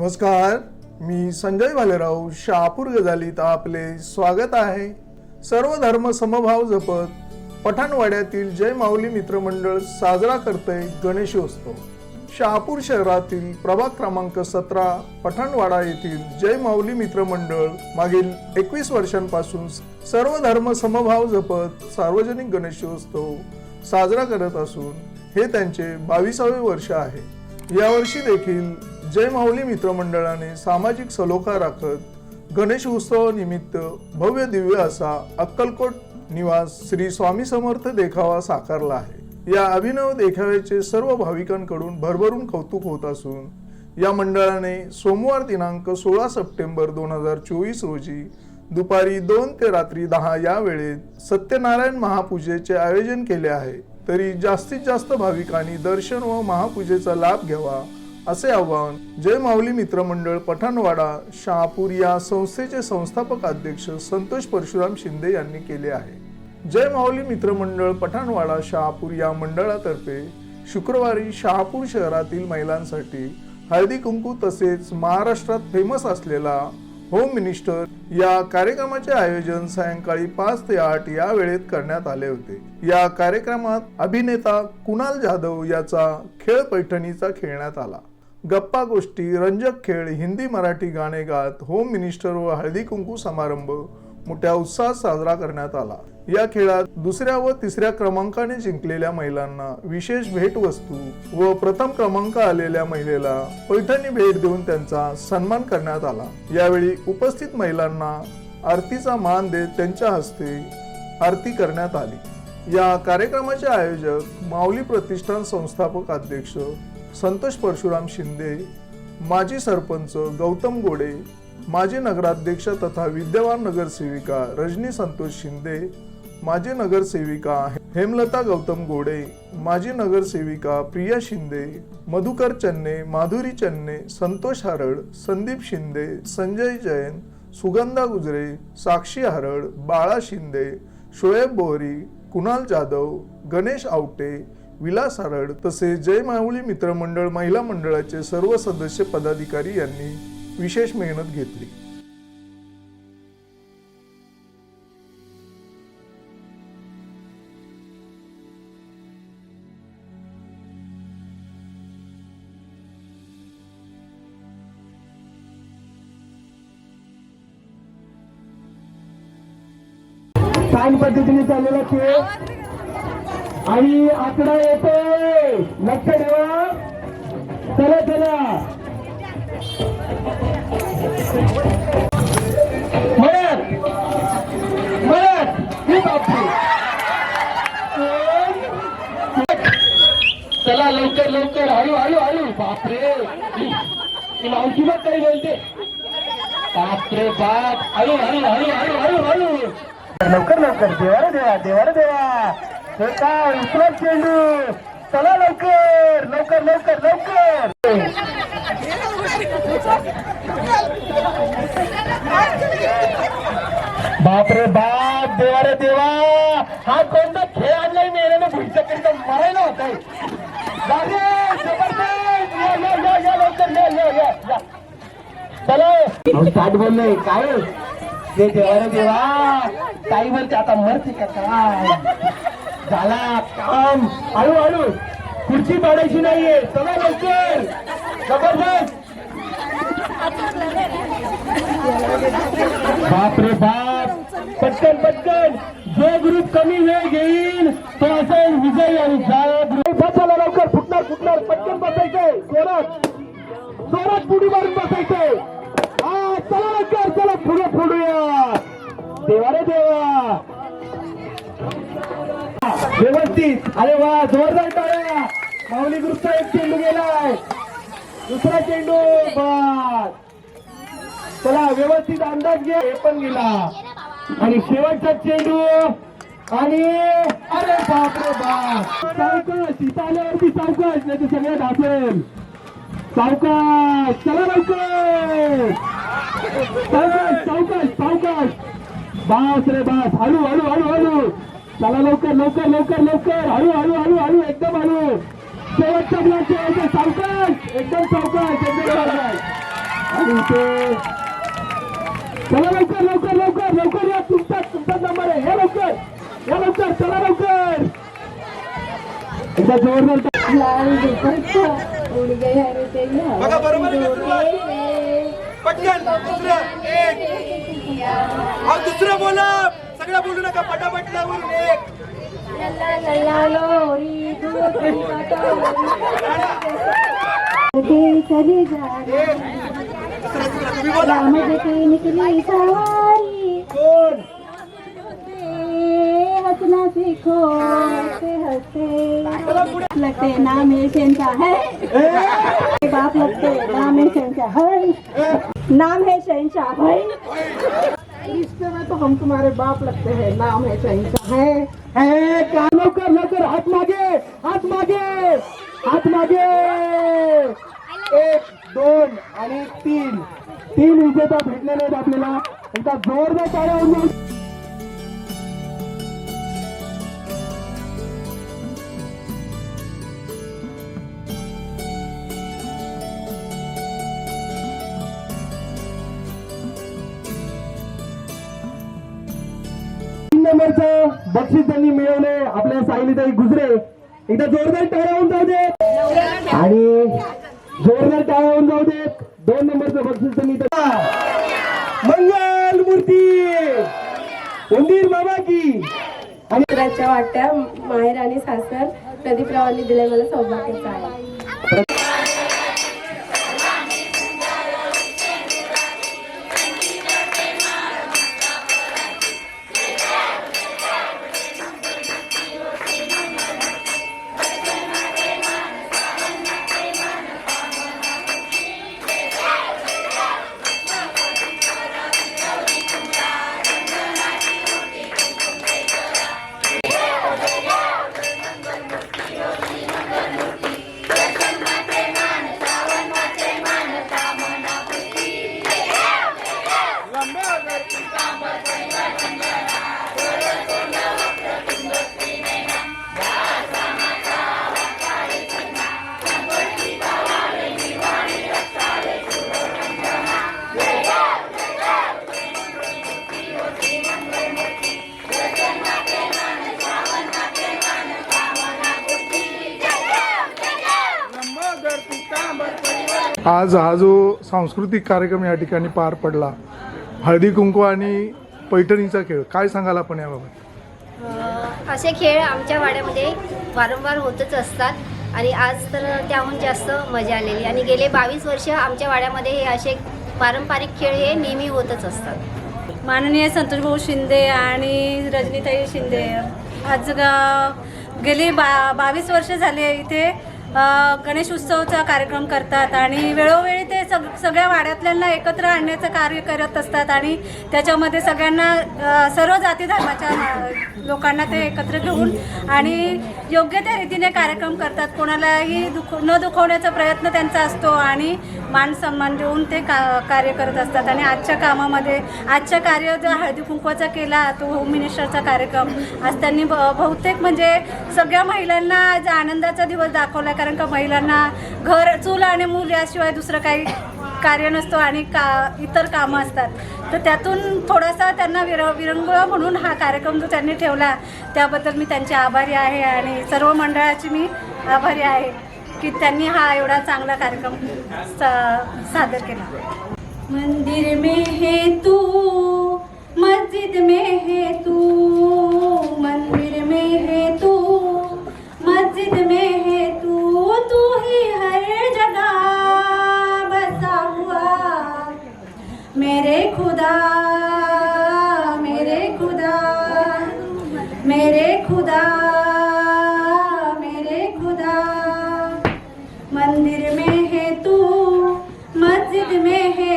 नमस्कार मी संजय भालेराव शहापूर गजालीत आपले स्वागत आहे. सर्व धर्म समभाव जपत पठाणवाड्यातील जय माऊली मित्रमंडळ साजरा करते गणेशोत्सव. शहापूर शहरातील प्रभाग क्रमांक सतरा पठाणवाडा येथील जय माऊली मित्रमंडळ मागील एकवीस वर्षांपासून सर्व धर्म समभाव जपत सार्वजनिक गणेशोत्सव साजरा करत असून हे त्यांचे बावीसावे वर्ष आहे. यावर्षी देखील जय माऊली मित्रमंडळाने सामाजिक सलोखा राखत गणेश उत्सवानिमित्त भव्य दिव्य असा अक्कलकोट निवास श्री स्वामी समर्थ देखावा साकारला आहे. या अभिनव देखाव्याचे सर्व भाविकांकडून भरभरून कौतुक होत असून या मंडळाने सोमवार दिनांक सोळा सप्टेंबर दोन हजार चोवीस रोजी दुपारी दोन ते रात्री दहा या वेळेत सत्यनारायण महापूजेचे आयोजन केले आहे. तरी जास्तीत जास्त भाविकांनी दर्शन व महापूजेचा लाभ घ्यावा असे आवाहन जय माऊली मित्रमंडळ पठाणवाडा शहापूर या संस्थेचे संस्थापक अध्यक्ष संतोष परशुराम शिंदे यांनी केले आहे. जय माऊली मित्रमंडळ पठाणवाडा शहापूर या मंडळातर्फे शुक्रवारी शहापूर शहरातील महिलांसाठी हळदी कुंकू तसेच महाराष्ट्रात फेमस असलेला होम मिनिस्टर या कार्यक्रमाचे आयोजन सायंकाळी पाच ते आठ या वेळेत करण्यात आले होते. या कार्यक्रमात अभिनेता कुणाल जाधव याचा खेळ पैठणीचा खेळण्यात आला. गप्पा गोष्टी रंजक खेळ हिंदी मराठी गाणे गात होम मिनिस्टर व हळदी कुंकू समारंभ मोठ्या उत्साहात साजरा करण्यात आला. या खेळात दुसऱ्या व तिसऱ्या क्रमांकाने जिंकलेल्या महिलांना विशेष भेटवस्तू व प्रथम क्रमांक आलेल्या महिलेला पैठणी भेट देऊन त्यांचा सन्मान करण्यात आला. यावेळी उपस्थित महिलांना आरतीचा मान देत त्यांच्या हस्ते आरती करण्यात आली. या कार्यक्रमाचे आयोजक माऊली प्रतिष्ठान संस्थापक अध्यक्ष संतोष परशुराम शिंदे माजी सरपंच गौतम गोडे माजी नगराध्यक्ष तथा विद्यमान नगरसेविका रजनी संतोष शिंदे माजी नगरसेविका हेमलता गौतम गोडे माजी नगरसेविका प्रिया शिंदे मधुकर चन्ने माधुरी चन्ने संतोष हरड संदीप शिंदे संजय जैन सुगंधा गुजरे साक्षी हरड बाळा शिंदे शोएब बोहरी कुणाल जाधव गणेश आवटे विलास हरड तसेच जय माऊली मित्रमंडळ महिला मंडळाचे सर्व सदस्य पदाधिकारी यांनी विशेष मेहनत घेतली. छान पद्धतीने चाललेला खेळ. आणि आकडा येतोय. लक्ष ठेवा. चला चला. चला लवकर लवकर. हळू हळू हळू. बापरे. ही मावशी बघ काही बोलते. बापरे बाप. हळू हळू हळू हळू हळू हळू. लवकर लवकर. देवाला देवा देवाला देवा. हे उचलत चेंडू. चला लवकर लवकर लवकर लवकर. बापरे बाप देवा रे देवा. हा कोणता खेळ आणलाय मेल्याने पुढच्या करिता मरायला होत आहे चला. स्टार्ट बोललोय काय? ते देवा रे देवा. ताई म्हणते आता मरते का काय? झाला. काम हळू हळू. खुर्ची पाडायची नाहीये. चला लवकर. जबरदस्त. बाप रे बाप. पटकन पटकन. जो ग्रुप कमी वेळ घेईल तो असेल विजय आणि ज्या ग्रुप लवकर. फुटणार फुटणार. पटकन बसायचंय. जोरात. जोरात पुढी मारून बसायचंय. हा चला लवकर. चला पुढे फोडूया देवा रे देवा. व्यवस्थित. अरे वा जोरदार टाळ्या. माऊली ग्रुपचा एक चेंडू गेलाय. दुसरा चेंडू बस चला व्यवस्थित अंदाज घे. हे पण गेला. आणि शेवटचा चेंडू आणि अरे बाप रे बाप सावकाश इथं आल्यावरती सावकाश नाही तर सगळं ढापेल सावकाश चला लवकर. सावकाश सावकाश सावकाश. बास रे बास हळू हळू हळू हळू. चला लवकर लवकर लवकर लवकर. हळू हळू हळू हळू एकदम हळू. शेवटचा ब्लॉक ठेवायचा सावकाश एकदम सावकाश एकदम सावकाश आणि ते चला लवकर लवकर लवकर लवकर या तुमचा तुमचा नंबर आहे. या लवकर या लवकर चला लवकर. एकदा जोरदार बघा बरोबर? पटकन एक. हा दुसरं बोला सगळं बोलू नका पटापट लावून एक. लल्ला लल्ला निकली सवारी कोण सीखो हंसते हंसते लगते नाम है शहनशाह है बाप लगते नाम है शहनशाह है नाम है शहनशाह भाई रिश्ते में तो हम तुम्हारे बाप लगते हैं नाम है शहनशाह है ए, का लवकर लवकर हात मागे हात मागे हात मागे। एक दोन आणि तीन। तीन विजेता भेटलेले आहेत आपल्याला. एकदा जोरदार टाळ्या बक्षीस त्यांनी मिळवले. आपल्या सायलीताई गुजरे एकदा जोरदार टाळ्या होऊन जाऊ दे आणि जोरदार टाळ्या होऊन जाऊ देत. दोन नंबरचं बक्षीस त्यांनी मंगल मूर्ती उंदीर बाबा की! आणि वाट्या माहेर आणि सासर प्रदीपरावांनी दिले मला सौभाग्याचं आहे. आज हा जो सांस्कृतिक कार्यक्रम या ठिकाणी पार पडला हळदी कुंकू आणि पैठणीचा खेळ काय सांगाल आपण याबाबत? असे खेळ आमच्या वाड्यामध्ये वारंवार होतच असतात आणि आज तर त्याहून जास्त मजा आलेली. आणि गेले बावीस वर्ष आमच्या वाड्यामध्ये हे असे पारंपरिक खेळ हे नेहमी होतच असतात. माननीय संतोषभाऊ शिंदे आणि रजनीताई शिंदे आज ग- गेली बा बावीस वर्ष झाले इथे गणेश उत्सवचा कार्यक्रम करतात आणि वेळोवेळी ते सग सगळ्या वाड्यातल्यांना एकत्र आणण्याचं कार्य करत असतात आणि त्याच्यामध्ये सगळ्यांना सर्व जाती धर्माच्या लोकांना ते एकत्र घेऊन आणि योग्य त्या रीतीने कार्यक्रम करतात. कोणालाही दुख न दुखवण्याचा प्रयत्न त्यांचा असतो आणि मान सन्मान देऊन ते का कार्य करत असतात. आणि आजच्या कामामध्ये आजच्या कार्य जो हळदी कुंकवाचा केला तो होम मिनिस्टरचा कार्यक्रम. आज त्यांनी ब- बहुतेक म्हणजे सगळ्या महिलांना आज आनंदाचा दिवस दाखवला. कारण का महिलांना घर चूल आणि मूल याशिवाय दुसरं काही कार्य नसतो आणि का इतर कामं असतात. तर त्यातून थोडासा त्यांना विर विरंगुळा म्हणून हा कार्यक्रम जो त्यांनी ठेवला त्याबद्दल मी त्यांचे आभारी आहे आणि सर्व मंडळाची मी आभारी आहे की त्यांनी हा एवढा चांगला कार्यक्रम सा- सादर केला. मंदिर में मंदिर में है तू मस्जिद में है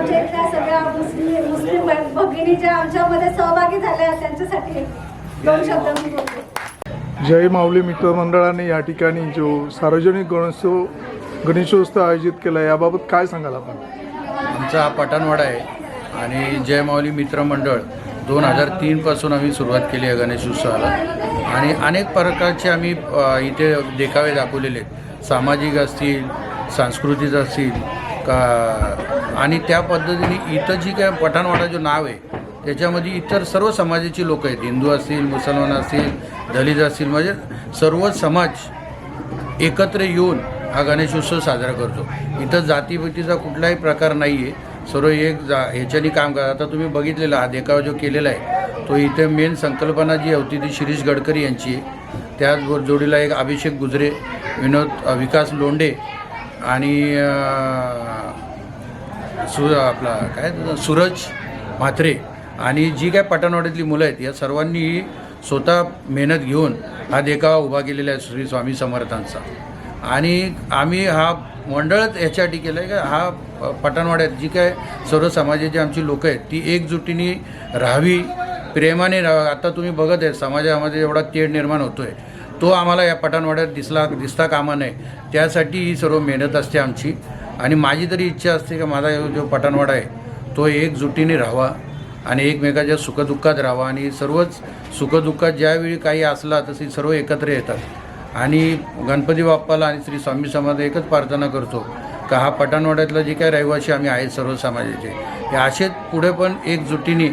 आमच्या इथल्या सगळ्या मुस्लिम मुस्लिम भगिनी ज्या आमच्यामध्ये सहभागी झाल्या त्यांच्यासाठी दोन शब्द मी बोलते. जय माऊली मित्र मंडळाने या ठिकाणी जो सार्वजनिक गणेशोत्सव गणेशोत्सव आयोजित केला याबाबत काय सांगाल आपण? आमचा हा पठाणवाडा आहे आणि जय माऊली मित्र मंडळ दोन हजार तीनपासून आम्ही सुरुवात केली आहे गणेश उत्सवाला आणि अनेक प्रकारचे आम्ही इथे देखावे दाखवलेले आहेत. सामाजिक असतील सांस्कृतिक असतील का आणि त्या पद्धतीने इथं जी काय पठाणवाडा जो नाव आहे त्याच्यामध्ये इतर सर्व समाजाची लोक आहेत. हिंदू असतील मुसलमान असतील दलित असतील म्हणजे सर्व समाज एकत्र येऊन हा गणेशोत्सव साजरा करतो. इथं जातीभीतीचा कुठलाही प्रकार नाही आहे सर्व एक जा ह्याच्यानी काम करा. आता तुम्ही बघितलेला हा देखावा जो केलेला आहे तो इथे मेन संकल्पना जी होती ती शिरीष गडकरी यांची आहे. त्याच जोडीला एक अभिषेक गुजरे विनोद विकास लोंडे आणि सु आपला काय सूरज म्हात्रे आणि जी काय पठाणवाड्यातली मुलं आहेत या सर्वांनी स्वतः मेहनत घेऊन हा देखावा उभा केलेला आहे श्री स्वामी समर्थांचा. आणि आम्ही हा मंडळच याच्यासाठी केलं आहे का हा प- पठाणवाड्यात जी काय सर्व समाजाची आमची लोकं आहेत ती एकजुटीने राहावी प्रेमाने राहावी. आता तुम्ही बघत आहे समाजामध्ये एवढा तेढ निर्माण होतो आहे तो आम्हाला या पठाणवाड्यात दिसला दिसता कामा नये. त्यासाठी ही सर्व मेहनत असते आमची. आणि माझी तरी इच्छा असते की माझा जो पठाणवाडा आहे तो एकजुटीने राहावा आणि एकमेकाच्या सुखदुःखात राहावा. आणि सर्वच सुखदुःखात ज्यावेळी काही असला तसे सर्व एकत्र येतात. आणि गणपती बाप्पाला आणि श्री स्वामी समाज एकच प्रार्थना करतो का हा पठाणवाड्यातला जे काही रहिवासी आम्ही आहेत सर्व समाजाचे हे असेच पुढे पण एकजुटीने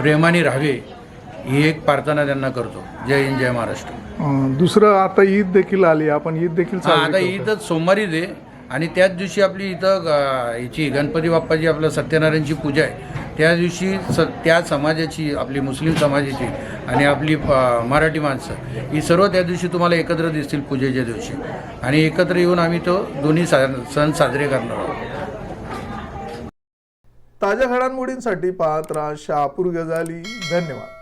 प्रेमाने राहावे ही एक प्रार्थना त्यांना करतो. जय हिंद जय महाराष्ट्र. दुसरं आता ईद देखील आली. आपण ईद देखील आता. ईदच सोमवारीच आहे आणि त्याच दिवशी आपली इथं याची गणपती बाप्पाची आपलं सत्यनारायणची पूजा आहे. त्या दिवशी स त्या समाजाची आपली मुस्लिम समाजाची आणि आपली मराठी माणसं ही सर्व त्या दिवशी तुम्हाला एकत्र दिसतील पूजेच्या दिवशी. आणि एकत्र येऊन आम्ही तो दोन्ही सा सण साजरे करणार आहोत. ताज्या घडामोडींसाठी पाहत राहा शहापूर गजाली. धन्यवाद.